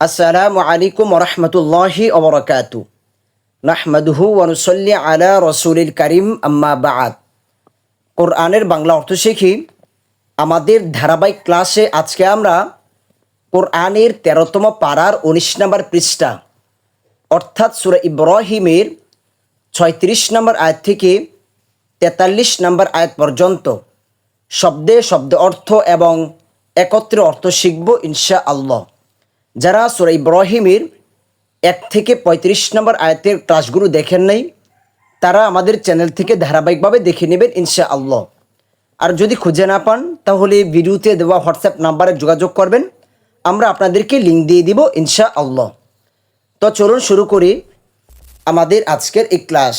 আসসালামু আলাইকুম রহমতুল্লাহি ওবরাকাতু নাহমাদুহু ওয়ানুসল্লি আলা রসুলিল করিম, আম্মা বাআদ কোরআনের বাংলা অর্থ শিখি, আমাদের ধারাবাহিক ক্লাসে আজকে আমরা কোরআনের তেরোতম পাড়ার উনিশ নম্বর পৃষ্ঠা, অর্থাৎ সুরা ইব্রাহিমের ছয়ত্রিশ নম্বর আয়াত থেকে তেতাল্লিশ নম্বর আয়াত পর্যন্ত শব্দে শব্দ অর্থ এবং একত্রে অর্থ শিখব ইনশা আল্লাহ যারা সুরা ইব্রাহিমের এক থেকে পঁয়ত্রিশ নম্বর আয়াতের ক্লাসগুলো দেখেন নাই তারা আমাদের চ্যানেল থেকে ধারাবাহিকভাবে দেখে নেবেন ইনশা আল্লাহ আর যদি খুঁজে না পান তাহলে ভিডিওতে দেওয়া হোয়াটসঅ্যাপ নাম্বারে যোগাযোগ করবেন আমরা আপনাদেরকে লিঙ্ক দিয়ে দিব ইনশা আল্লাহ তো চলুন শুরু করি আমাদের আজকের এই ক্লাস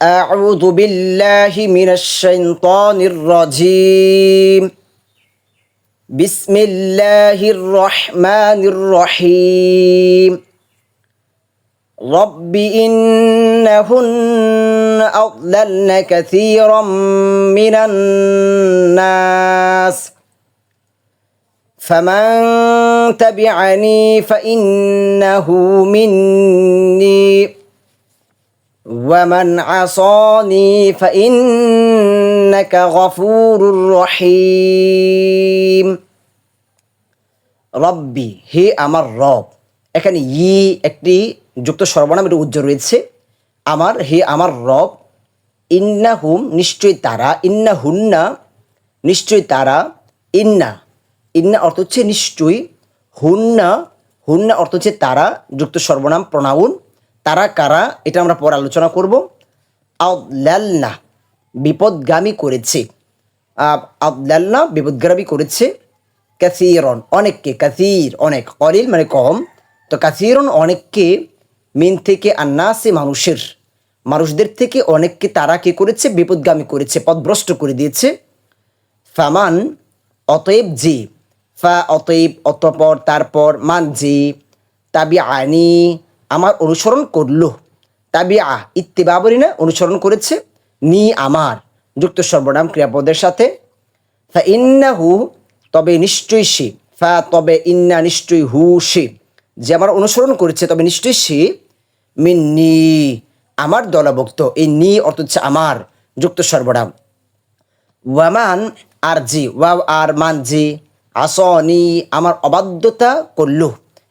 أعوذ بالله من الشيطان الرجيم بسم الله الرحمن الرحيم. رب إنهن أضللن كثيرا من الناس. فمن تبعني فإنه مني. ومن عصاني ইন্নাকা গফুরুর রহিম রব্বি, হে আমার রব, এখানে ই একটি যুক্ত সর্বনাম, এটা উজ্জ্বল রয়েছে। আমার, হে আমার রব ইন্না হুম নিশ্চয়ই তারা ইন্না হুন্না নিশ্চয়ই তারা, ইন্না। ইন্না অর্থ হচ্ছে নিশ্চয়ই, হুন্না হুন্না অর্থ হচ্ছে তারা, যুক্ত সর্বনাম প্রণাউন তারা কারা, এটা আমরা পরে আলোচনা করব। আউলাল্লা বিপদগামী করেছে। আউলাল্না বিপদগামী করেছে কাসিরন, অনেককে, কাসির, অনেক, অলিল মানে কম। তো কাসিরন অনেককে মিন থেকে আন্নাসে মানুষের, মানুষদের থেকে অনেককে তারা কী করেছে? বিপদগামী করেছে, পদভ্রষ্ট করে দিয়েছে। ফামান অতএব যে, ফা অতএব অতপর তারপর মান যে তাবি আনি আমার অনুসরণ করল। তাবি আ ইত্তেবা বলি না, অনুসরণ করেছে। নি আমার যুক্ত সর্বনাম ক্রিয়াপদের সাথে। ফা ইন্না হু তবে নিশ্চয়ই সে। ফা, তবে ইন্না নিশ্চয়ই হু, সে। যে আমার অনুসরণ করেছে, তবে নিশ্চয়ই সে। মিন নি, আমার দলভুক্ত। এই নি অর্থ হচ্ছে আমার যুক্ত সর্বনাম। ওয়ামান আর জি ওয়া আর মান জি। আসনি আমার অবাধ্যতা করল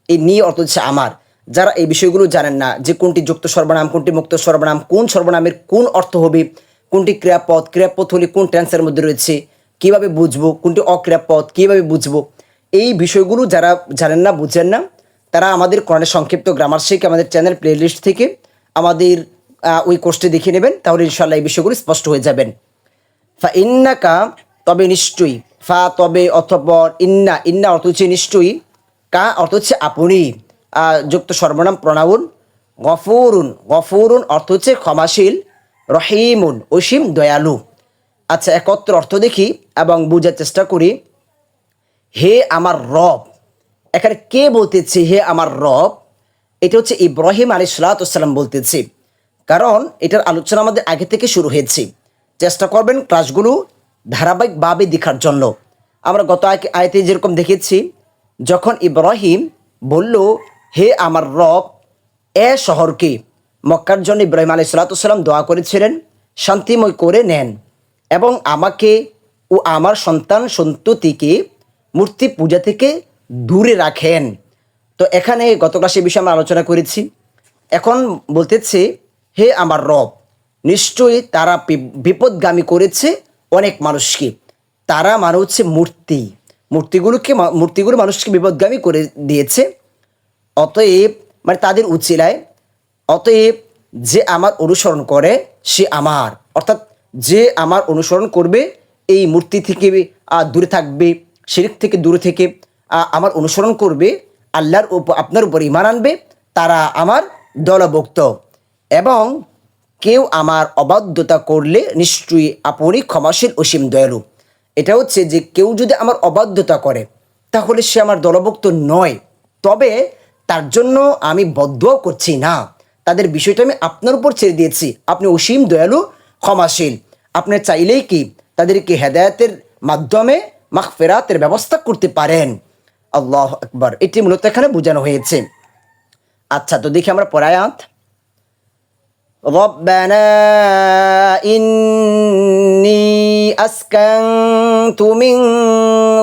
এই নি অর্থ হচ্ছে আমার। যারা এই বিষয়গুলো জানেন না যে কোনটি যুক্ত সর্বনাম, কোনটি মুক্ত সর্বনাম, কোন সর্বনামের কোন অর্থ হবে, কোনটি ক্রিয়াপদ ক্রিয়াপদ হলে কোন টেন্সের মধ্যে রয়েছে, কীভাবে বুঝব, কোনটি অক্রিয়াপদ, কীভাবে বুঝব, এই বিষয়গুলো যারা জানেন না, বুঝেন না, তারা আমাদের কোরআনের সংক্ষিপ্ত গ্রামার শিখে আমাদের চ্যানেল প্লেলিস্ট থেকে আমাদের ওই কোর্সটি দেখে নেবেন, তাহলে ইনশাল্লাহ এই বিষয়গুলো স্পষ্ট হয়ে যাবেন। ফা ইন্নাকা, তবে নিশ্চয়ই, ফা তবে অথপর, ইন্না ইন্না অর্থ হচ্ছে নিশ্চয়ই, কা অর্থ হচ্ছে আপনি। যুক্ত সর্বনাম প্রণাউন, গফুরুন। গফুরুন অর্থ হচ্ছে ক্ষমাশীল, রহিমুন, অসীম দয়ালু। আচ্ছা একত্র অর্থ দেখি এবং বোঝার চেষ্টা করি। হে আমার রব, এখানে কে বলতেছে হে আমার রব? এটা হচ্ছে ইব্রাহিম আলী সালাতাম বলতেছে। কারণ এটার আলোচনা আমাদের আগে থেকে শুরু হয়েছে। চেষ্টা করবেন ক্লাসগুলো ধারাবাহিকভাবে দেখার জন্য। আমরা গত আয়- আয়তে যেরকম দেখেছি, যখন ইব্রাহিম বলল হে আমার রব, এ শহরকে মক্কার জন্য ইব্রাহিম আলী সালাতাম দোয়া করেছিলেন, শান্তিময় করে নেন। এবং আমাকে ও আমার সন্তান সন্ততিকে মূর্তি পূজা থেকে দূরে রাখেন। তো এখানে গত ক্লাসে বিষয়ে আমরা আলোচনা করেছি। এখন বলতেছে, হে আমার রব, নিশ্চয়ই তারা বিপদগামী করেছে অনেক মানুষকে। তারা মানে হচ্ছে মূর্তি। মূর্তিগুলোকে মূর্তিগুলো মানুষকে বিপদগামী করে দিয়েছে। অতএব মানে তাদের উচিলায়, অতএব যে আমার অনুসরণ করে, সে আমার। অর্থাৎ যে আমার অনুসরণ করবে, এই মূর্তি থেকে দূরে থাকবে, শিরিক থেকে দূরে থেকে আমার অনুসরণ করবে, আল্লাহর আপনার উপর ইমান আনবে, তারা আমার দলভুক্ত। এবং কেউ আমার অবাধ্যতা করলে নিশ্চয়ই আপনি ক্ষমাশীল অসীম দয়ালু। এটা হচ্ছে যে কেউ যদি আমার অবাধ্যতা করে, তাহলে সে আমার দলভুক্ত নয়। তবে তার জন্য আমি বদ্ধ করছি না। তাদের বিষয়টা আমি আপনার উপর ছেড়ে দিয়েছি। আপনি অসীম দয়ালু, ক্ষমাশীল। আপনি চাইলেই কি তাদেরকে হেদায়তের মাধ্যমে মাখফেরাতের ব্যবস্থা করতে পারেন। আল্লাহ আকবর। এটি মূলত এখানে বোঝানো হয়েছে। আচ্ছা তো দেখি আমরা পরায়াত ربنا إني أسكنت من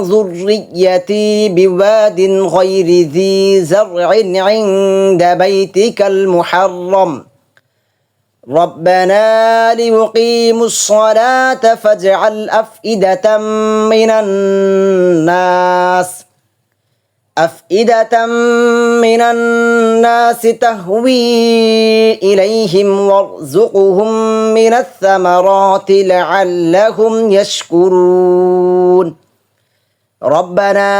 ذريتي بواد غير ذي زرع عند بيتك المحرم. ربنا ليقيموا الصلاة فاجعل أفئدة من الناس. أفئدة من الناس تهوي إليهم وارزقهم من الثمرات لعلهم يشكرون রব্বানা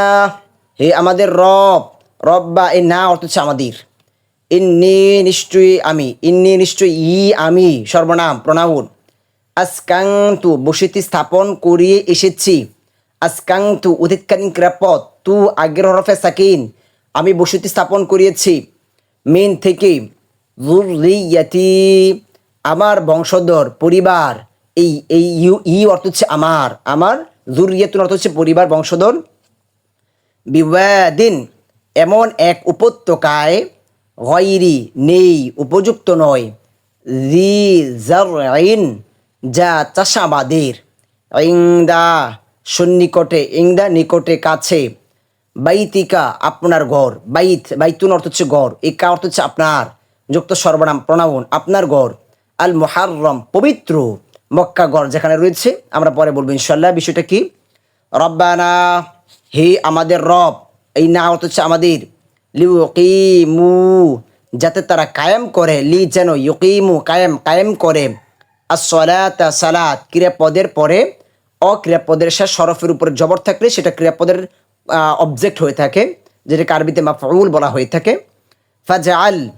হে আমাদের রব রব্বা এ না অর্থ হচ্ছে আমাদের ইন্নি নিশ্চয়ই আমি ইন্নি নিশ্চয়ই ই আমি সর্বনাম প্রণাউন আসকাংতু বসতি স্থাপন করিয়ে এসেছি আসকাংতু অতীতকালীন ক্রাপদ তু আগের হরফে সাকিন। আমি বসতি স্থাপন করিয়েছি। মিন থেকে আমার বংশধর, পরিবার। এই এই ইউ, ই অর্থ হচ্ছে আমার। আমার জুরিয়াতুন অর্থ হচ্ছে পরিবার, বংশধর। বিবাদিন এমন এক উপত্যকায় গয়রি নেই, উপযুক্ত নয়। জি যা চাষাবাদের। ইংদা সন্নিকটে, ইংদা নিকটে কাছে। বাইতিকা আপনার ঘর, বাইত, বাইতুন অর্থ হচ্ছে ঘর ইকা অর্থ হচ্ছে আপনার, যুক্ত সর্বনাম, প্রণামন, আপনার ঘর। আল মোহারম পবিত্র মক্কা গড় যেখানে রয়েছে, আমরা পরে বলব ইনশাল্লাহ বিষয়টা কি? রব্বানা, হে আমাদের রব, এই না অর্থ হচ্ছে আমাদের, লিউকিমু, যাতে তারা কায়েম করে, লি যেন ইউকিমু, কায়েম কায়েম করে। আর সলাত সালাত ক্রিয়াপদের পরে, অক্রিয়াপদের শেষ সরফের উপরে জবর থাকলে সেটা ক্রিয়াপদের অবজেক্ট হয়ে থাকে, যেটাকে আরবিতে মাফউল বলা হয়ে থাকে। ফাজাল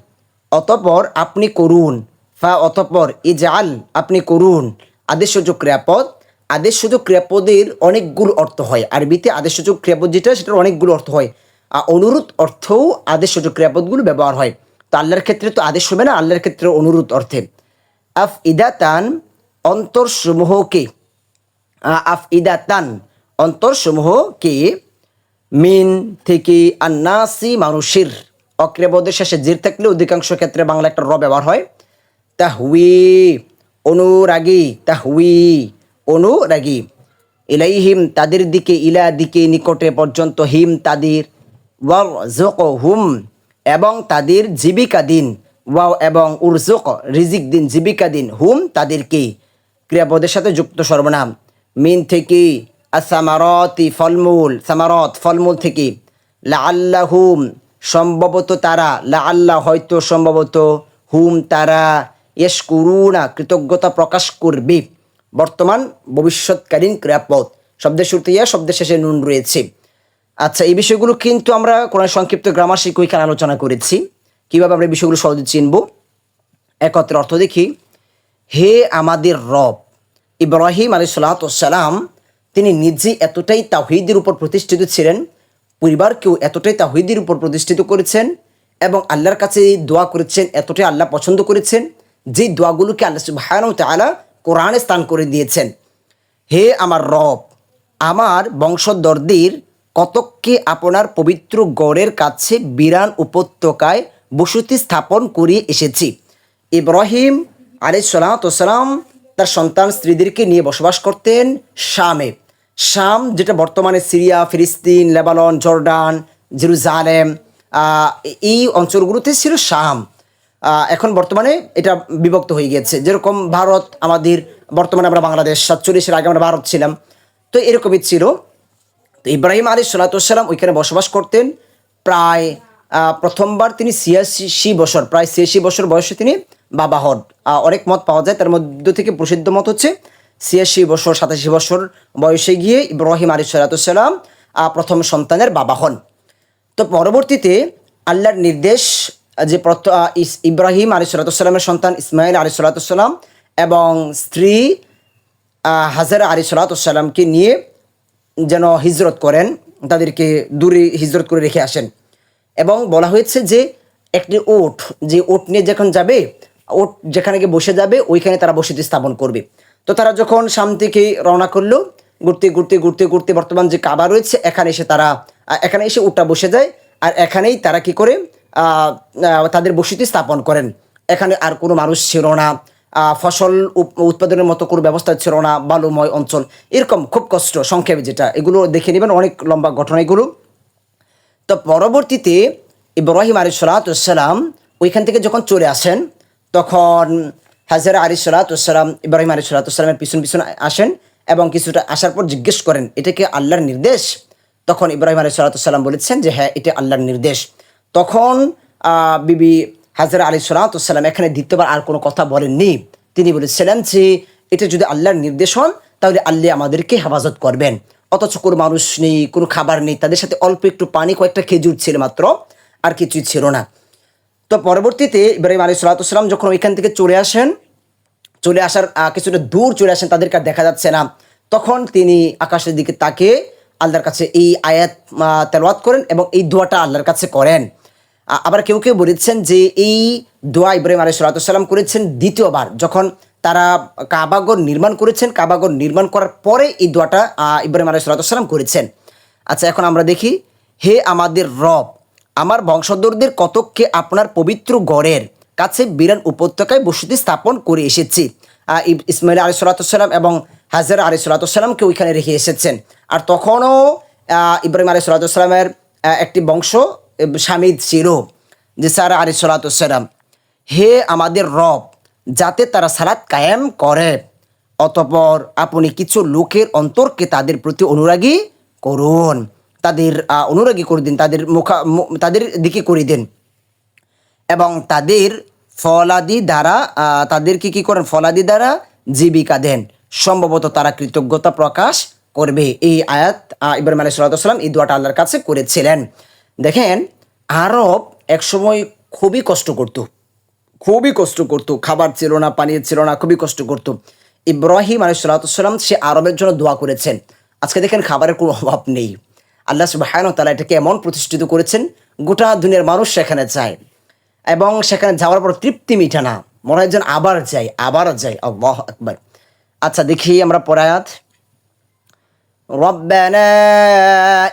অতপর আপনি করুন। ফা অতপর এ জাল আপনি করুন। আদেশ সূচক ক্রিয়াপদ। আদেশ সূচক ক্রিয়াপদের অনেকগুলো অর্থ হয়। আরবিতে আদেশ সূচক ক্রিয়াপদ যেটা, সেটার অনেকগুলো অর্থ হয়। আর অনুরোধ অর্থও আদেশ সূচক ক্রিয়াপদগুলো ব্যবহার হয়। তো আল্লাহর ক্ষেত্রে তো আদেশ হবে না, আল্লাহর ক্ষেত্রে অনুরোধ অর্থে। আফ ইদাতান অন্তরসমূহকে। আফ ইদাতান অন্তরসমূহকে মিন থেকে আন্নাসি মানুষের অক্রিয়াপদের শেষে জির থাকলে অধিকাংশ ক্ষেত্রে বাংলা একটা র ব্যবহার হয়। তাহুই অনুরাগী তাহুই অনুরাগী। ইলাইহিম তাদের দিকে, ইলা দিকে নিকটে পর্যন্ত হিম তাদের। হুম এবং তাদের জীবিকা দিন। ওয়াও এবং উরজুক রিজিক দিন, জীবিকা দিন। হুম তাদেরকে। ক্রিয়াপদের সাথে যুক্ত সর্বনাম। মিন থেকে আসামারতি ফলমূল, সামারত, ফলমূল থেকে। লা আল্লাহুম সম্ভবত তারা লা আল্লাহ হয়তো সম্ভবত হুম তারা ইয়েস করুণা কৃতজ্ঞতা প্রকাশ করবে। বর্তমান ভবিষ্যৎকালীন ক্রিয়াপদ। শব্দের শুরুতে ইয়া, শব্দের শেষে নুন রয়েছে। আচ্ছা এই বিষয়গুলো কিন্তু আমরা কোন সংক্ষিপ্ত গ্রামার ওইখানে আলোচনা করেছি। কীভাবে আমরা এই বিষয়গুলো সহজে চিনব? একত্রে অর্থ দেখি। হে আমাদের রব, ইব্রাহিম আলী সালাতাম তিনি নিজে এতটাই তাহিদের উপর প্রতিষ্ঠিত ছিলেন, পরিবারকেও এতটাই তাহিদের উপর প্রতিষ্ঠিত করেছেন এবং আল্লাহর কাছে দোয়া করেছেন, এতটাই আল্লাহ পছন্দ করেছেন যে দোয়াগুলোকে আল্লাহ সুবাহান তালা কোরআনে স্থান করে দিয়েছেন। হে আমার রব, আমার বংশধরদের কতককে আপনার পবিত্র গড়ের কাছে বিরান উপত্যকায় বসতি স্থাপন করিয়ে এসেছি। ইব্রাহিম আলী তার সন্তান স্ত্রীদেরকে নিয়ে বসবাস করতেন শামে। শাম, যেটা বর্তমানে সিরিয়া, ফিলিস্তিন, লেবানন, জর্ডান, জেরুজালেম এই অঞ্চলগুলোতে ছিল শাম। এখন বর্তমানে এটা বিভক্ত হয়ে গেছে যেরকম ভারত আমাদের, বর্তমানে আমরা বাংলাদেশ, সাতচল্লিশের আগে আমরা ভারত ছিলাম। তো এরকমই ছিল। তো ইব্রাহিম আলী সালাতাম ওইখানে বসবাস করতেন। প্রায় প্রথমবার তিনি ছিয়াশি বছর, প্রায় ছিয়াশি বছর বয়সে তিনি বাবা হন। আহ, অনেক মত পাওয়া যায়। তার মধ্য থেকে প্রসিদ্ধ মত হচ্ছে ছিয়াশি বছর সাতাশি বছর বয়সে গিয়ে ইব্রাহিম আলী সালাতাম প্রথম সন্তানের বাবা হন। তো পরবর্তীতে আল্লাহর নির্দেশ যে ইব্রাহিম আলী সালাতামের সন্তান ইসমাইল আলী সালাতাম এবং স্ত্রী হাজারা আলী সালাতামকে নিয়ে যেন হিজরত করেন তাদেরকে দূরে হিজরত করে রেখে আসেন। এবং বলা হয়েছে যে একটি ওট যে ওট নিয়ে যখন যাবে ওট যেখানে গিয়ে বসে যাবে, ওইখানে তারা বসতি স্থাপন করবে। তো তারা যখন সাম থেকে রওনা করল, ঘুরতে ঘুরতে ঘুরতে ঘুরতে বর্তমান যে কাবা রয়েছে, এখানে এসে তারা এখানে এসে উটটা বসে যায়। আর এখানেই তারা কি করে তাদের বসতি স্থাপন করেন। এখানে আর কোনো মানুষ ছিল না। ফসল উৎপাদনের মতো কোনো ব্যবস্থা ছিল না, বালুময় অঞ্চল। এরকম খুব কষ্ট, সংক্ষেপে যেটা। এগুলো দেখে নেবেন অনেক লম্বা ঘটনা এগুলো। তো পরবর্তীতে ইব্রাহিম আলী সালাতাম ওইখান থেকে যখন চলে আসেন তখন হাজার আলী সালাতাম ইব্রাহিম আলী সালাতামের পিছন পিছন আসেন এবং কিছুটা আসার পর জিজ্ঞেস করেন, এটা কি আল্লাহর নির্দেশ? তখন ইব্রাহিম আলী সালাতাম বলেছেন যে হ্যাঁ এটা আল্লাহর নির্দেশ। তখন বিবি হাজার আলী সালাতাম এখানে দ্বিতীয়বার আর কোনো কথা বলেননি। তিনি বলেছিলেন যে, এটা যদি আল্লাহর নির্দেশ হন তাহলে আল্লাহ আমাদেরকে হেফাজত করবেন। অথচ কোনো মানুষ নেই, কোনো খাবার নেই, তাদের সাথে অল্প একটু পানি, কয়েকটা খেজুর ছিল মাত্র, আর কিছুই ছিল না। তো পরবর্তীতে ইব্রাহিম আলী সালাতাম যখন ওইখান থেকে চলে আসেন, চলে আসার কিছুটা দূর চলে আসেন, তাদেরকে আর দেখা যাচ্ছে না। তখন তিনি আকাশের দিকে তাকে আল্লাহর কাছে এই আয়াত তেলাওয়াত করেন এবং এই দোয়াটা আল্লাহর কাছে করেন। আবার কেউ কেউ বলেছেন যে এই দোয়া ইব্রাহিম আলী সালাতাম করেছেন দ্বিতীয়বার। যখন তারা কাবাগর নির্মাণ করেছেন কাবাগর নির্মাণ করার পরে এই দোয়াটা ইব্রাহিম আলী সালাতাম করেছেন। আচ্ছা এখন আমরা দেখি, হে আমাদের রব আমার বংশধরদের কতককে আপনার পবিত্র গড়ের কাছে বিরান উপত্যকায় বসতি স্থাপন করে এসেছি। ইসমাইল আলী সালাতাম এবং হাজার আলী সালাতামকে ওইখানে রেখে এসেছেন। আর তখনও ইব্রাহিম আলী সালাতামের একটি বংশ স্বামী ছিল, যে সারা আলী সালাতাম হে আমাদের রব, যাতে তারা সালাত কায়েম করে, অতপর আপনি কিছু লোকের অন্তরকে তাদের প্রতি অনুরাগী করুন। তাদের অনুরাগী করে দিন, তাদের মুখা তাদের দিকে করে দিন। এবং তাদের ফলাদি দ্বারা তাদেরকে কি করেন? ফলাদি দ্বারা জীবিকা দেন। সম্ভবত তারা কৃতজ্ঞতা প্রকাশ করবে। এই আয়াত ইব্রাহিম আলী সাল্লাম এই দোয়াটা আল্লাহর কাছে করেছিলেন। দেখেন, আরব একসময় খুবই কষ্ট করতো। খুবই কষ্ট করতো। খাবার ছিল না পানি ছিল না, খুবই কষ্ট করতো। ইব্রাহিম আলী সাল্লাম সে আরবের জন্য দোয়া করেছেন। আজকে দেখেন খাবারের কোনো অভাব নেই। আল্লাহ সুবাহ তালা এটাকে এমন প্রতিষ্ঠিত করেছেন গোটা দুনিয়ার মানুষ সেখানে যায় এবং সেখানে যাওয়ার পর তৃপ্তি মিঠে না মনে হয় যেন আবার যাই আবার যাই আল্লাহ আকবার আচ্ছা দেখি আমরা পরায়াত ربنا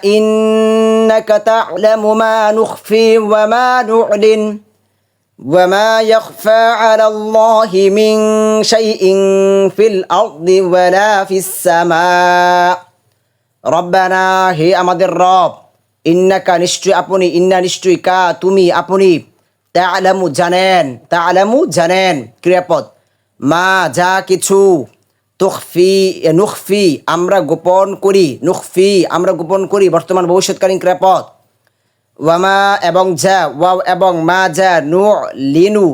إنك تعلم ما نخفي وما نعلن وما يخفى على الله من شيء في الأرض ولا في السماء রব্বানা, হে আমাদের রব, ইন্নাকা নিশ্চয় আপনি, ইন্না নিশ্চয় কা, তুমি আপনি। তা আলামু জানেন তা আলামু জানেন, ক্রিয়াপদ। মা যা কিছু তুখফি, নুখফি, আমরা গোপন করি, নুখফি, আমরা গোপন করি, বর্তমান ভবিষ্যৎকালীন ক্রিয়াপদ। ওয়ামা এবং যা, ওয়াও এবং মা যা নু লিনু,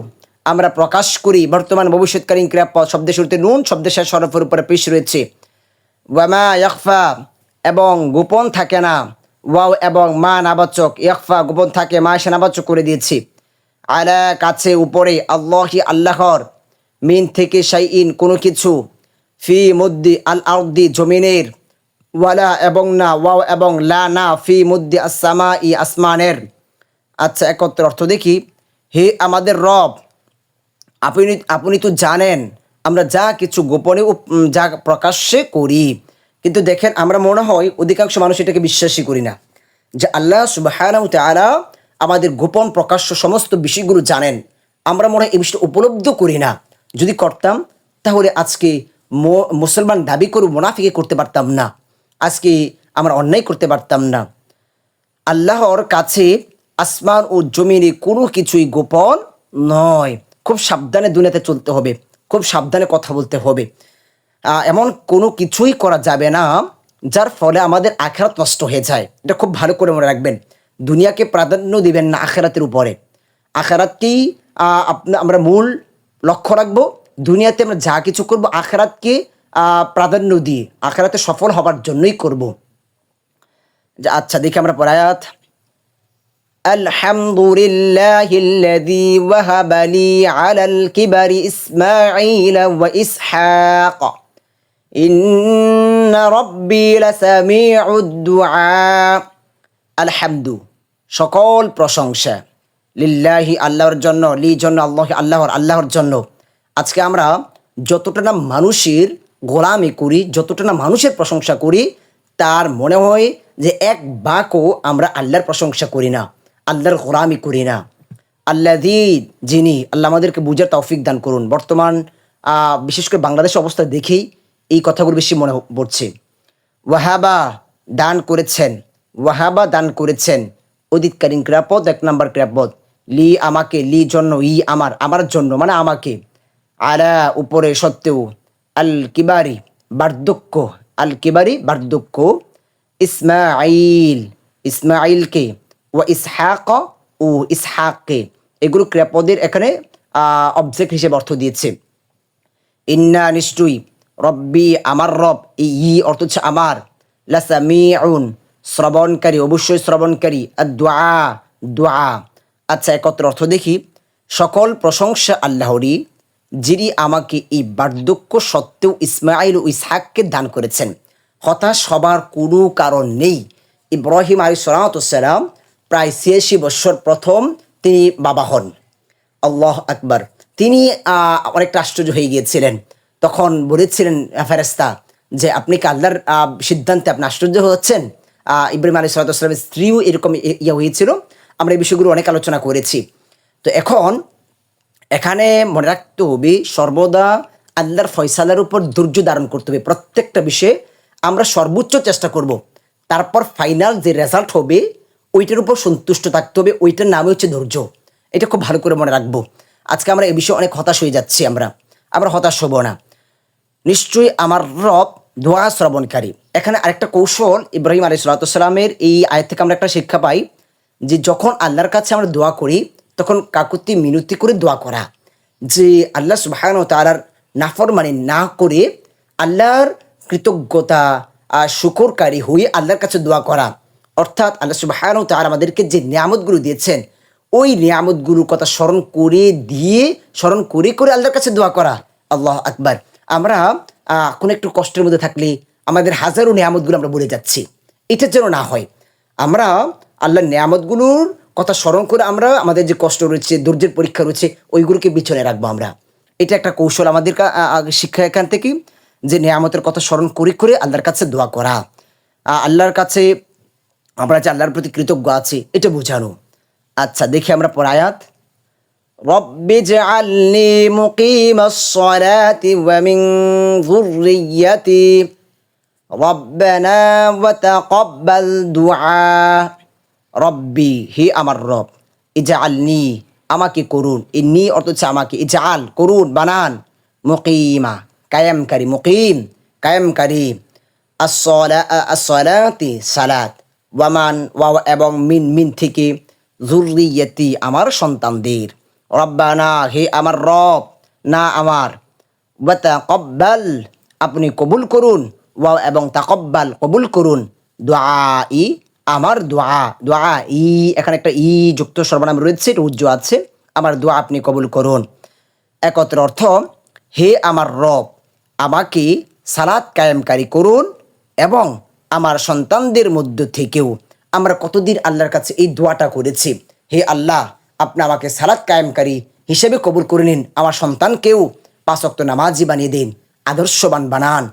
আমরা প্রকাশ করি, বর্তমান ভবিষ্যৎকালীন ক্রিয়াপদ। শব্দের শুরুতে নুন, শব্দের শেষ হরফের উপরে পেশ রয়েছে। ওয়ামা ইয়াকফা এবং গোপন থাকে না। ওয়াও এবং মা নাবাচক, ইয়াকফা গোপন থাকে, মা সে নাবাচক করে দিয়েছি। আলা কাছে উপরে আল্লাহি আল্লাহর মিন থেকে শাইইন কোনো কিছু ফি মুদ্দি আল আউদ্দি জমিনের ওয়ালা এবং না, ওয়াও এবং লা না ফি মুদ্দি আসামা ই আসমানের। আচ্ছা একত্র অর্থ দেখি। হে আমাদের রব, আপনি আপনি তো জানেন, আমরা যা কিছু গোপনে যা প্রকাশ্যে করি। কিন্তু দেখেন, আমরা মনে হয় অধিকাংশ মানুষ এটাকে বিশ্বাসই করি না। যে আল্লাহ সুবাহ তালা আমাদের গোপন প্রকাশ্য সমস্ত বিষয়গুলো জানেন। আমরা মনে হয় এই বিষয়টা উপলব্ধ করি না। যদি করতাম, তাহলে আজকে মুসলমান দাবি করে মোনাফিকে করতে পারতাম না। আজকে আমরা অন্যায় করতে পারতাম না। আল্লাহর কাছে আসমান ও জমিনে কোনো কিছুই গোপন নয়। খুব সাবধানে দুনিয়াতে চলতে হবে। খুব সাবধানে কথা বলতে হবে। এমন কোনো কিছুই করা যাবে না যার ফলে আমাদের আখেরাত নষ্ট হয়ে যায় এটা খুব ভালো করে মনে রাখবেন দুনিয়াকে প্রাধান্য দিবেন না আখেরাতের উপরে আখেরাতকেই আহ, আপনা আমরা মূল লক্ষ্য রাখবো দুনিয়াতে আমরা যা কিছু করব আখেরাতকে আহ, প্রাধান্য দিয়ে আখেরাতে সফল হবার জন্যই করব যে আচ্ছা দেখি আমরা পড়ায়াত الحمد لله الذي وهب لي على الكبر إسماعيل وإسحاق আলহামদু, সকল প্রশংসা লিল্লাহি, আল্লাহর জন্য, লি জন্য, আল্লাহ, আল্লাহর আল্লাহর জন্য। আজকে আমরা যতটা না মানুষের গোলামি করি, যতটা না মানুষের প্রশংসা করি, তার মনে হয় যে এক বাকও আমরা আল্লাহর প্রশংসা করি না, আল্লাহর গোলামি করি না। আল্লাহ যিনি, আল্লাহ আমাদেরকে বুঝার তৌফিক দান করুন। বর্তমান বিশেষ করে বাংলাদেশের অবস্থা দেখেই এই কথাগুলো বেশি মনে পড়ছে। ওয়াহাবা দান করেছেন, ওয়াহাবা দান করেছেন। অদিতকালীন ক্রিয়াপদ এক নম্বর ক্রিয়াপদ লি আমাকে, লি জন্য, ই আমার আমার জন্য মানে আমাকে। আলা উপরে সত্ত্বেও, আল কিবারি বার্ধক্য, আল কিবারি বার্ধক্য। ইসমাইল ইসমাইলকে ও ইসহাক ও ইসহাককে এগুলো ক্রিয়াপদের এখানে অবজেক্ট হিসেবে অর্থ দিয়েছে। ইন্না নিশ্চয়ই রব্বি আমার রব ই অর্থ হচ্ছে আমার। লাসামিউন শ্রবণকারী, অবশ্যই শ্রবণকারী। আর দোয়া। দোয়া আচ্ছা একত্র অর্থ দেখি। সকল প্রশংসা আল্লাহরই, যিনি আমাকে এই বার্ধক্য সত্ত্বেও ইসমাইল ও ইসহাককে দান করেছেন। হতাশ হবার কোনো কারণ নেই। ইব্রাহিম আলী সালাম প্রায় ছিয়াশি বৎসর প্রথম তিনি বাবা হন। আল্লাহ আকবার। তিনি অনেকটা আশ্চর্য হয়ে গিয়েছিলেন। তখন বলেছিলেন ফেরেস্তা যে, আপনি কি আল্লাহর সিদ্ধান্তে আপনি আশ্চর্য হচ্ছেন ইব্রাহিম আলী সালাতামের স্ত্রীও এরকম ইয়ে হয়েছিল। আমরা এই বিষয়গুলো অনেক আলোচনা করেছি। তো এখন এখানে মনে রাখতে হবে, সর্বদা আল্লাহর ফয়সালার উপর ধৈর্য ধারণ করতে হবে। প্রত্যেকটা বিষয়ে আমরা সর্বোচ্চ চেষ্টা করব। তারপর ফাইনাল যে রেজাল্ট হবে, ওইটার উপর সন্তুষ্ট থাকতে হবে। ওইটার নামই হচ্ছে ধৈর্য। এটা খুব ভালো করে মনে রাখব। আজকে আমরা এই বিষয়ে অনেক হতাশ হয়ে যাচ্ছি আমরা। আমরা হতাশ হব না। নিশ্চয়ই আমার রব দোয়া শ্রবণকারী। এখানে আরেকটা কৌশল ইব্রাহিম আলী সালাতামের এই আয় থেকে আমরা একটা শিক্ষা পাই যে যখন আল্লাহর কাছে আমরা দোয়া করি, তখন কাকুতি মিনতি করে দোয়া করা। যে আল্লাহ সুবাহান তালার নাফরমানি না করে আল্লাহর কৃতজ্ঞতা আর শুকরকারী হয়ে আল্লাহর কাছে দোয়া করা। অর্থাৎ আল্লাহ সুবাহান তার আমাদেরকে যে নিয়ামতগুলো দিয়েছেন, ওই নিয়ামতগুলোর কথা স্মরণ করে দিয়ে, স্মরণ করে করে আল্লাহর কাছে দোয়া করা। আল্লাহ আকবার। আমরা কোনো একটু কষ্টের মধ্যে থাকলে আমাদের হাজারো নিয়ামতগুলো আমরা বলে যাচ্ছি। এটা যেন না হয়। আমরা আল্লাহর নিয়ামতগুলোর কথা স্মরণ করে আমরা আমাদের যে কষ্ট রয়েছে, ধৈর্যের পরীক্ষা রয়েছে, ওইগুলোকে বিছনে রাখব আমরা। এটা একটা কৌশল আমাদের শিক্ষা এখান থেকে যে নিয়ামতের কথা স্মরণ করে করে আল্লাহর কাছে দোয়া করা। আল্লাহর কাছে আমরা যে আল্লাহর প্রতি কৃতজ্ঞ আছি, এটা বোঝানো। আচ্ছা দেখি আমরা পড়ায়াত رب اجعلني مقيم الصلاة ومن ذريتي ربنا وتقبل دعاء রব্বি হে আমার রব ইজাআলনি আমাকে করুন ইন্নি অর্থ হচ্ছে আমাকে ইজাআল করুন বানান মুকিমা কায়ামকারী মুকিম কায়ামকারী আসলাতি সালাত ওয়ামান ওয়া এবং মিন মিন থেকে জুরিয়তি আমার সন্তানদের রব্বানা, হে আমার রব, না আমার। ওয়াতা কব্বাল আপনি কবুল করুন। ওয়া, এবং তাকব্বাল কবুল করুন। দোয়া ই আমার দোয়া দোয়া ই এখানে একটা ই যুক্ত সর্বনাম রয়েছে, এটা উজ্জ্ব আছে। আমার দোয়া আপনি কবুল করুন। একত্র অর্থ, হে আমার রব, আমাকে সালাদ কায়েমকারী করুন এবং আমার সন্তানদের মধ্য থেকেও। আমরা কতদিন আল্লাহর কাছে এই দোয়াটা করেছি? হে আল্লাহ আপনি আমাকে সালাদ কায়েমকারী হিসেবে কবুল করে নিন। আমার সন্তানকেও পাঁচক্ত নামাজি বানিয়ে দিন, আদর্শবান বানান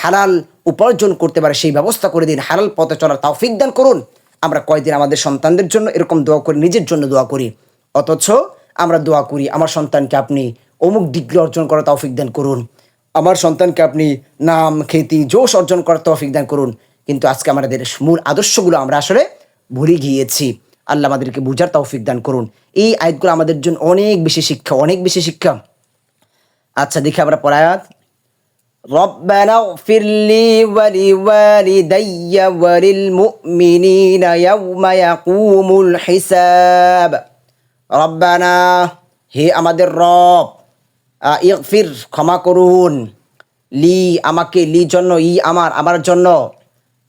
হালাল উপার্জন করতে পারে সেই ব্যবস্থা করে দিন, হালাল পথে চলার তৌফিক দান করুন। আমরা কয়দিন আমাদের সন্তানদের জন্য এরকম দোয়া করি, নিজের জন্য দোয়া করি। অথচ আমরা দোয়া করি, আমার সন্তানকে আপনি অমুক ডিগ্রি অর্জন করার তৌফিক দান করুন। আমার সন্তানকে আপনি নাম খ্যাতি জোশ অর্জন করার তৌফিক দান করুন। কিন্তু আজকে আমাদের মূল আদর্শগুলো আমরা আসলে ভুলে গিয়েছি। আল্লাহ আমাদেরকে বুঝার তৌফিক দান করুন এই আয়াতগুলো আমাদের জন্য অনেক বেশি শিক্ষা অনেক বেশি শিক্ষা আচ্ছা দেখি আমরা পড়ায়াত ربنا اغفر لي ولوالدي وللمؤمنين يوم يقوم الحساب ربنا হে আমাদের রব আহ, ইগফির ক্ষমা করুন লি আমাকে লি জন্য ই আমার আমার জন্য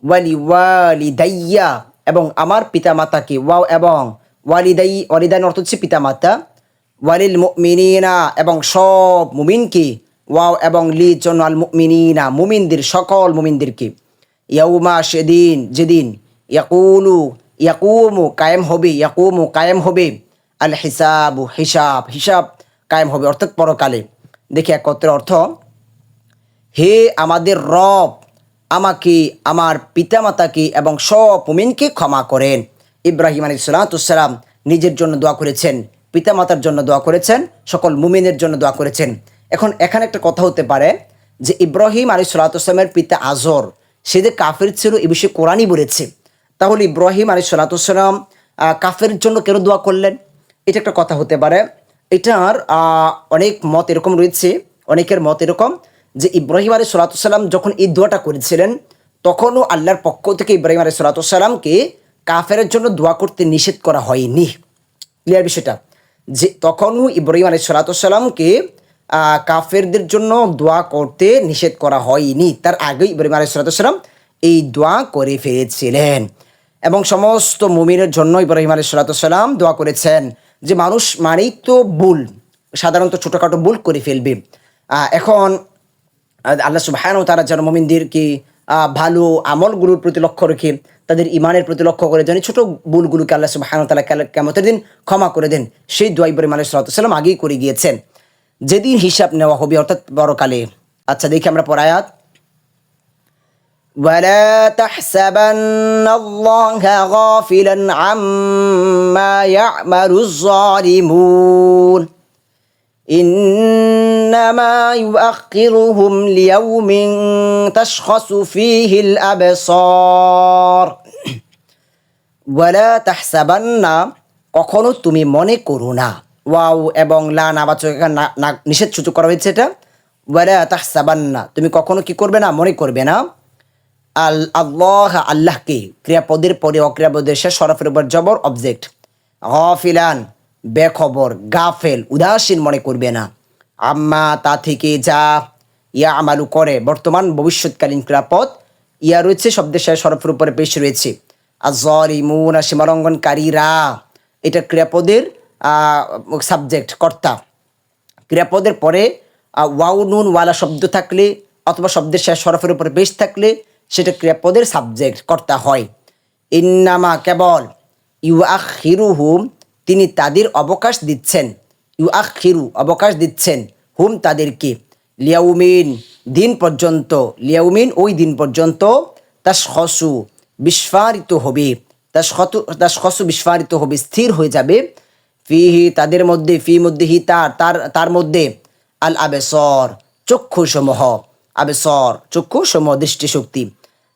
ওয়ালি ওয়ালি দাইয়া এবং আমার পিতা পিতামাতাকে ওয়াও এবং ওয়ালিদাই ওয়ালিদান অর্থ হচ্ছে পিতামাতা। ওয়ালিল মুমিনিনা এবং সব মুমিনকে ওয়াও এবং লি জন্য আল মুমিনদের সকল মুমিনদেরকে ইয়াউমা সেদিন যেদিন ইয়াকুলু, ইয়াকুমু কায়েম হবে, ইয়াকুমু কায়েম হবে। আল হিসাবু হিসাব হিসাব কায়েম হবে, অর্থাৎ পরকালে। দেখি একত্রে অর্থ, হে আমাদের রব আমাকে, আমার পিতামাতাকে এবং সব মুমিনকে ক্ষমা করেন। ইব্রাহিম আলী সালাতাম নিজের জন্য দোয়া করেছেন, পিতামাতার জন্য দোয়া করেছেন, সকল মুমিনের জন্য দোয়া করেছেন। এখন এখানে একটা কথা হতে পারে যে ইব্রাহিম আলী সালাতামের পিতা আজর, সে যে কাফের ছিল এ বিষয়ে কোরআনই বলেছে। তাহলে ইব্রাহিম আলী সালাতাম কাফের জন্য কেন দোয়া করলেন? এটা একটা কথা হতে পারে। এটার অনেক মত এরকম রয়েছে, অনেকের মত এরকম। যে ইব্রাহিম আলী সালাতাম যখন এই দোয়াটা করেছিলেন, তখনও আল্লাহর পক্ষ থেকে ইব্রাহিম আলী সালাতামকে কাফের জন্য দোয়া করতে নিষেধ করা হয়নি। ক্লিয়ার বিষয়টা? যে তখনও ইব্রাহিম আলী সালাতামকে কাফেরদের জন্য দোয়া করতে নিষেধ করা হয়নি। তার আগেই ইব্রাহিম আলী সালাতাম এই দোয়া করে ফেলেছিলেন। এবং সমস্ত মুমিনের জন্য ইব্রাহিম আলী সালাতাম দোয়া করেছেন যে মানুষ মানেই তো ভুল, সাধারণত ছোটোখাটো ভুল করে ফেলবে। এখন আল্লাহ সুবাহান তারা যেন মোমিনদেরকে আহ, ভালো আমলগুলোর প্রতি লক্ষ্য রেখে তাদের ইমানের প্রতি লক্ষ্য করে যেন ছোট ভুলগুলোকে আল্লাহ সুবাহান তালা কেমতের দিন ক্ষমা করে দেন সেই দোয়া ইব্রাহিম আলাহ সাল্লাম আগেই করে গিয়েছেন যেদিন হিসাব নেওয়া হবে অর্থাৎ বড়কালে আচ্ছা দেখি আমরা পড়ায়াত ولا تحسبن الله غافلا عما يعمل الظالمون إنما يؤخرهم ليوم تشخص فيه الأبصار ওয়ালা তাহসাবান্না কখনো তুমি মনে করো না ওয়াও এবং লা নাবাচক এখানে না- না- নিষেধ সূচক করা হয়েছে এটা ওয়ালা তাহসাবান্না তুমি কখনো কি করবে না মনে করবে না আল আল্লাহ আল্লাহকে ক্রিয়াপদের পরে অক্রিয়াপদের শেষ সরফের উপর জবর অবজেক্ট গফিলান বেখবর গাফেল উদাসীন মনে করবে না আম্মা তা থেকে যা ইয়া আমালু করে, বর্তমান ভবিষ্যৎকালীন ক্রিয়াপদ ইয়া রয়েছে শব্দের শেষ সরফের উপরে পেশ রয়েছে। আজরিমুন সীমালঙ্ঘনকারীরা এটা ক্রিয়াপদের সাবজেক্ট, কর্তা। ক্রিয়াপদের পরে ওয়াও নুন, ওয়ালা শব্দ থাকলে অথবা শব্দের শেষ সরফের উপরে বেশ থাকলে সেটা ক্রিয়াপদের সাবজেক্ট, কর্তা হয়। ইন্নামা কেবল ইউ আখ হুম তিনি তাদের অবকাশ দিচ্ছেন। ইউ অবকাশ দিচ্ছেন হুম তাদেরকে। লিয়াউমিন, দিন পর্যন্ত, লিয়াউমিন ওই দিন পর্যন্ত তাস হসু বিস্ফারিত হবে। তাস তাস হসু বিস্ফারিত হবে, স্থির হয়ে যাবে। ফিহি, তাদের মধ্যে, ফি মধ্যে হি, তার তার তার মধ্যে আল আবেসর চক্ষু সমূহ আবেসর চক্ষু সমূহ দৃষ্টিশক্তি।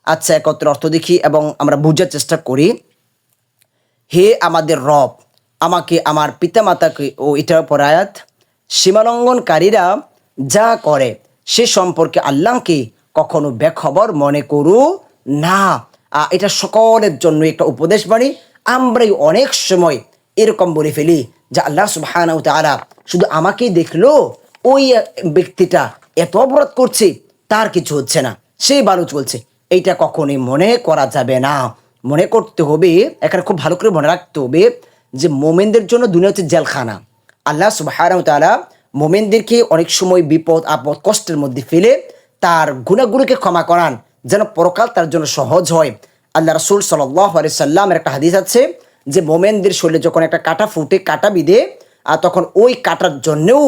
আচ্ছা একত্র অর্থ দেখি এবং আমরা বোঝার চেষ্টা করি। হে আমাদের রব আমাকে আমার পিতামাতাকে ও এটার পর আয়াত সীমালঙ্ঘনকারীরা যা করে সে সম্পর্কে আল্লাহকে কখনো বেখবর মনে করু না। এটা সকলের জন্য একটা উপদেশ বাণী। আমরাই অনেক সময় এরকম বলে ফেলি যে আল্লাহ সুবহানাহু তাআলা শুধু আমাকেই দেখল, ওই ব্যক্তিটা এত অপরাধ করছে, তার কিছু হচ্ছে না। সে ভালো চলছে। এইটা কখনোই মনে করা যাবে না। মনে করতে হবে, এখানে খুব ভালো করে মনে রাখতে হবে যে মোমেনদের জন্য দুনিয়া হচ্ছে জেলখানা। আল্লাহ সুবহানাহু তাআলা মোমেনদেরকে অনেক সময় বিপদ, আপদ, কষ্টের মধ্যে ফেলে তার গুণাগুলোকে ক্ষমা করান, যেন পরকাল তার জন্য সহজ হয়। আল্লাহ রসুল সাল্লাহ সাল্লামের একটা হাদিস আছে যে মোমেনদের শরীরে যখন একটা কাটা ফুটে, কাটা বিধে, আর তখন ওই কাটার জন্যেও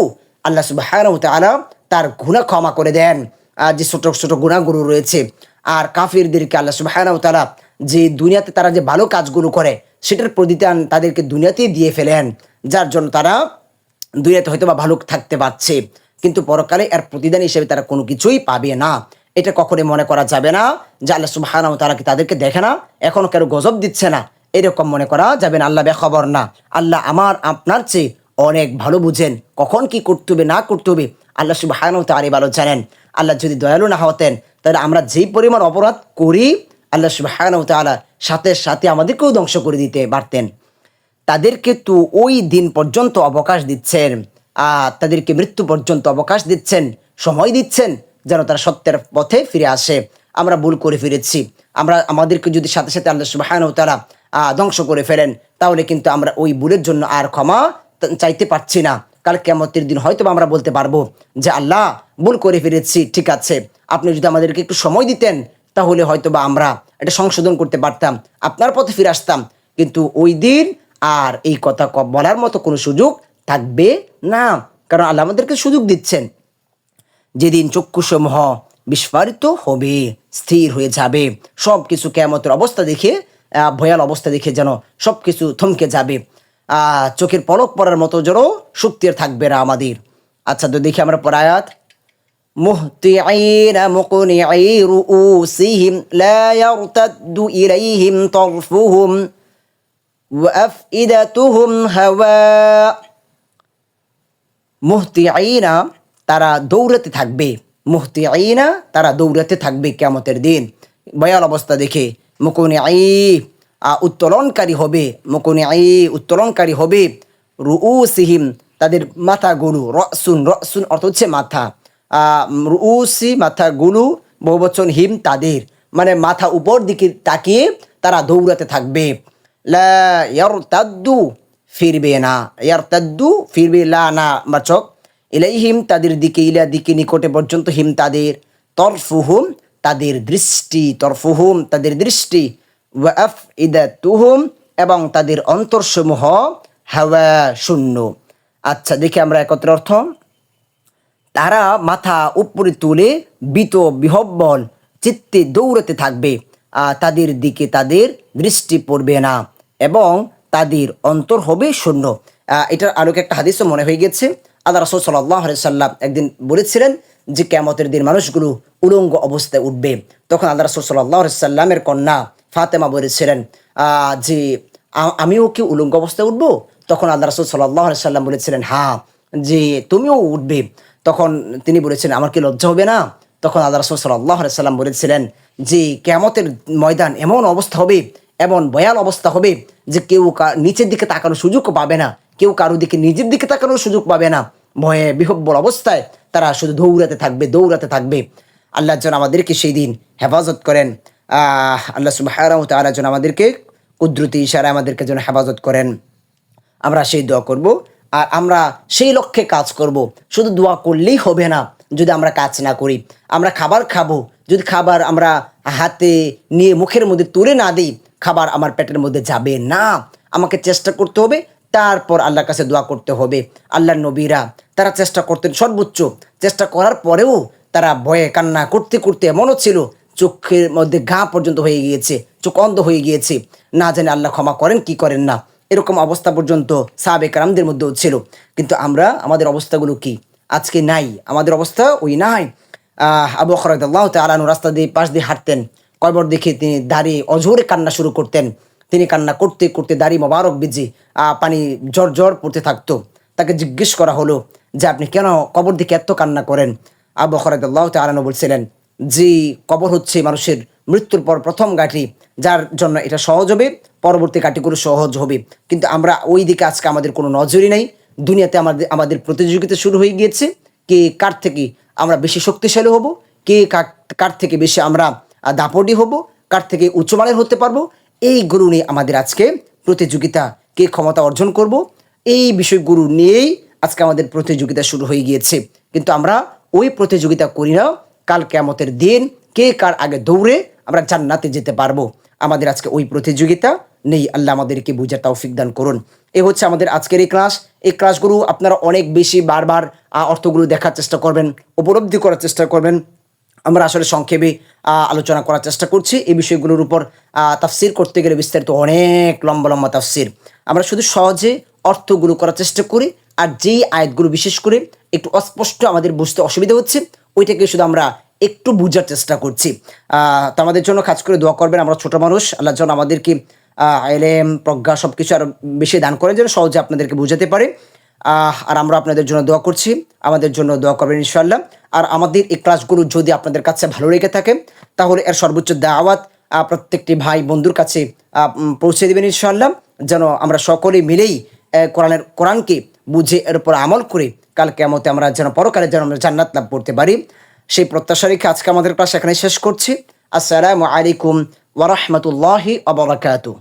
আল্লাহ সুবাহানাহু তাআলা তার গুণা ক্ষমা করে দেন। আর যে ছোট ছোট গুণাগুলো রয়েছে, আর কাফিরদেরকে আল্লাহ সুবাহানাহু তাআলা যে দুনিয়াতে তারা যে ভালো কাজগুলো করে সেটার প্রতিদান তাদেরকে দুনিয়াতেই দিয়ে ফেলেন, যার জন্য তারা দুনিয়াতে হয়তো বা ভালো থাকতে পারছে। কিন্তু পরকালে এর প্রতিদান হিসেবে তারা কোনো কিছুই পাবে না। এটা কখনোই মনে করা যাবে না যে আল্লাহ সুবাহানাহু তাআলা কি তাদেরকে দেখে না, এখনও কেন গজব দিচ্ছে না। এরকম মনে করা যাবে না, আল্লাহ বেখবর না। আল্লাহ আমার, আপনার চেয়ে অনেক ভালো বুঝেন। কখন কি করতে হবে, না করতে হবে, আল্লাহ সুবাহানাহু তাআলা ভালো জানেন। আল্লাহ যদি দয়ালু না হতেন, তাহলে আমরা যেই পরিমাণ অপরাধ করি আল্লাহ সুবাহানাহু তাআলা সাথে সাথে আমাদেরকেও ধ্বংস করে দিতে পারতেন। তাদেরকে তো ওই দিন পর্যন্ত অবকাশ দিচ্ছেন, আর তাদেরকে মৃত্যু পর্যন্ত অবকাশ দিচ্ছেন, সময় দিচ্ছেন, যেন তারা সত্যের পথে ফিরে আসে। আমরা ভুল করে ফিরেছি। আমরা, আমাদেরকে যদি সাথে সাথে আল্লাহ সুবাহান তারা ধ্বংস করে ফেলেন, তাহলে কিন্তু আমরা ওই ভুলের জন্য আর ক্ষমা চাইতে পারছি না। কাল কেমতের দিন হয়তো আমরা বলতে পারব যে, আল্লাহ, ভুল করে ফিরেছি, ঠিক আছে। আপনি যদি আমাদেরকে একটু সময় দিতেন তাহলে হয়তো বা আমরা এটা সংশোধন করতে পারতাম, আপনার পথে ফিরে আসতাম। কিন্তু ওই দিন আর এই কথা বলার মতো কোনো সুযোগ থাকবে না, কারণ আল্লাহ আমাদেরকে সুযোগ দিচ্ছেন। যেদিন চক্ষুসমূহ বিস্ফারিত হবে, স্থির হয়ে যাবে সব কিছু কেমতের অবস্থা দেখে ভয়াল অবস্থা দেখে যেন সব কিছু থমকে যাবে। চোখের পলক পড়ার মতো যেন শক্তি থাকবে না আমাদের। আচ্ছা তো দেখি আমরা পরায়াত مهطعين مقنعي رؤوسهم لا يرتد إليهم طرفهم وأفئدتهم هواء মুহতিয়াইনা তারা দৌড়াতে থাকবে মুহতিয়াইনা তারা দৌড়াতে থাকবে কেমতের দিন ভয়াল অবস্থা দেখে মুকুনি আই উত্তোলনকারী হবে মুকুনি আই উত্তোলনকারী হবে রুউ সিহিম তাদের মাথাগুলো রসুন রসুন অর্থ হচ্ছে মাথা রুউসি মাথাগুলো বহুবচন হিম তাদের। মানে মাথা উপর দিকে তাকিয়ে তারা দৌড়াতে থাকবে। লা ইয়ারতাদ্দু ফিরবে না। ইয়ারতাদ্দু ফিরবে লা না, বাচক। ইলাইহিম তাদের দিকে, ইলা দিকে নিকটে পর্যন্ত হিম তাদের। তরফুহুম তাদের দৃষ্টি, তরফুহুম তাদের দৃষ্টি। ওয়াফ ইদাতুহুম এবং তাদের অন্তরসমূহ হাওয়া শূন্য। আচ্ছা দেখি আমরা একত্রে অর্থ। তারা মাথা উপরে তুলে বিত বিহব্বল চিত্তে দৌড়াতে থাকবে আহ, তাদের দিকে তাদের দৃষ্টি পড়বে না এবং তাদের অন্তর হবে শূন্য। এটার আলোকে একটা হাদিসও মনে হয়ে গেছে। আল্লাহ রসুল সাল্লাহ সাল্লাম একদিন বলেছিলেন যে কেমতের দিন মানুষগুলো উলঙ্গ অবস্থায় উঠবে। তখন আল্লাহ রসুল সাল্লাহ সাল্লামের কন্যা ফাতেমা বলেছিলেন যে আমিও কি উলঙ্গ অবস্থায় উঠবো? তখন আল্লাহ রসুল সাল্লাহ সাল্লাম বলেছিলেন হ্যাঁ যে তুমিও উঠবে। তখন তিনি বলেছিলেন আমার কি লজ্জা হবে না? তখন আল্লাহ রসুল সাল্লাহ সাল্লাম বলেছিলেন যে কেমতের ময়দান এমন অবস্থা হবে, এমন ভয়াল অবস্থা হবে যে কেউ নিচের দিকে তাকানোর সুযোগ পাবে না। কেউ কারও দিকে নিজের দিকে তাকানোর সুযোগ পাবে না। ভয়ে বিহব্বল অবস্থায় তারা শুধু দৌড়াতে থাকবে দৌড়াতে থাকবে। আল্লাহ যেন আমাদেরকে সেই দিন হেফাজত করেন। আল্লাহ সুবাহ তারা যেন আমাদেরকে কুদরতি ইশারায় আমাদেরকে যেন হেফাজত করেন। আমরা সেই দোয়া করব। আর আমরা সেই লক্ষ্যে কাজ করব। শুধু দোয়া করলেই হবে না, যদি আমরা কাজ না করি। আমরা খাবার খাব, যদি খাবার আমরা হাতে নিয়ে মুখের মধ্যে তুলে না দিই, খাবার আমার পেটের মধ্যে যাবে না। আমাকে চেষ্টা করতে হবে, তারপর আল্লাহর কাছে দোয়া করতে হবে। আল্লাহর নবীরা তারা চেষ্টা করতেন সর্বোচ্চ। চেষ্টা করার পরেও তারা ভয়ে কান্না করতে করতে এমনও ছিল, চোখের মধ্যে ঘা পর্যন্ত হয়ে গিয়েছে, চোখ অন্ধ হয়ে গিয়েছে। না জানে আল্লাহ ক্ষমা করেন, কি করেন না। এরকম অবস্থা পর্যন্ত সাবেক রামদের মধ্যেও ছিল। কিন্তু আমরা, আমাদের অবস্থাগুলো কি? আজকে নাই। আমাদের অবস্থা ওই নাই। আহ, আবু খরাদ্লাহ তালানু রাস্তা দিয়ে, পাশ দিয়ে হাঁটতেন। কয়বার দেখে তিনি দাঁড়িয়ে অঝোরে কান্না শুরু করতেন। তিনি কান্না করতে করতে দাড়ি মোবারক বিজি পানি জ্বর জ্বর পড়তে থাকতো। তাকে জিজ্ঞেস করা হলো যে, আপনি কেন কবর দিকে এত কান্না করেন? আবু খরাদ্লাহ তালানু বলছিলেন যে কবর হচ্ছে মানুষের মৃত্যুর পর প্রথম গাঠি যার জন্য এটা সহজ হবে। পরবর্তী গাঠিগুলো সহজ হবে। কিন্তু আমরা ওই দিকে আজকে আমাদের কোনো নজরই নাই। দুনিয়াতে আমাদের আমাদের প্রতিযোগিতা শুরু হয়ে গিয়েছে। কে কার থেকে আমরা বেশি শক্তিশালী হব? কে কার- কার থেকে বেশি আমরা দাপটি হব? কার থেকে উচ্চমানের হতে পারব? এইগুলো নিয়ে আমাদের আজকে প্রতিযোগিতা, কে ক্ষমতা অর্জন করব? এই বিষয়গুলো নিয়েই আজকে আমাদের প্রতিযোগিতা শুরু হয়ে গিয়েছে। কিন্তু আমরা ওই প্রতিযোগিতা করি না। কাল কেমতের দিন কে কার আগে দৌড়ে আমরা জান্নাতে যেতে পারব। আমাদের আজকে ওই প্রতিযোগিতা নেই, আল্লাহ আমাদেরকে বুঝার তৌফিক দান করুন। এ হচ্ছে আমাদের আজকের এই ক্লাস এই ক্লাসগুলো আপনারা অনেক বেশি বারবার অর্থগুলো দেখার চেষ্টা করবেন, উপলব্ধি করার চেষ্টা করবেন। আমরা আসলে সংক্ষেপে আলোচনা করার চেষ্টা করছি। এই বিষয়গুলোর উপর তাফসির করতে গেলে বিস্তারিত অনেক লম্বা লম্বা তাফসির। আমরা শুধু সহজে অর্থগুলো করার চেষ্টা করি, আর যেই আয়াতগুলো বিশেষ করে একটু অস্পষ্ট আমাদের বুঝতে অসুবিধা হচ্ছে, ওইটাকে শুধু আমরা একটু বুঝার চেষ্টা করছি। তো আমাদের জন্য কাজ করে দোয়া করবেন। আমরা ছোট মানুষ, আল্লাহ যেন আমাদেরকে আইলেম প্রজ্ঞা সব কিছু আরও বেশি দান করেন যেন সহজে আপনাদেরকে বুঝাতে পারে। আর আমরা আপনাদের জন্য দোয়া করছি। আমাদের জন্য দোয়া করবেন ইনশাল্লাহ আর আমাদের এই ক্লাসগুলো যদি আপনাদের কাছে ভালো লেগে থাকে, তাহলে এর সর্বোচ্চ দাওয়াত প্রত্যেকটি ভাই বন্ধুর কাছে পৌঁছে দেবেন ইনশাল্লাহ যেন আমরা সকলে মিলেই কোরআনের, কোরআনকে বুঝে এর উপর আমল করে কাল কেমতে আমরা যেন পরকালে যেন আমরা জান্নাত লাভ করতে পারি। সেই প্রত্যাশা রেখে আজকে আমাদের ক্লাস এখানে শেষ করছি। আসসালামু আলাইকুম ওরহমতুল্লাহি আবরাকাতু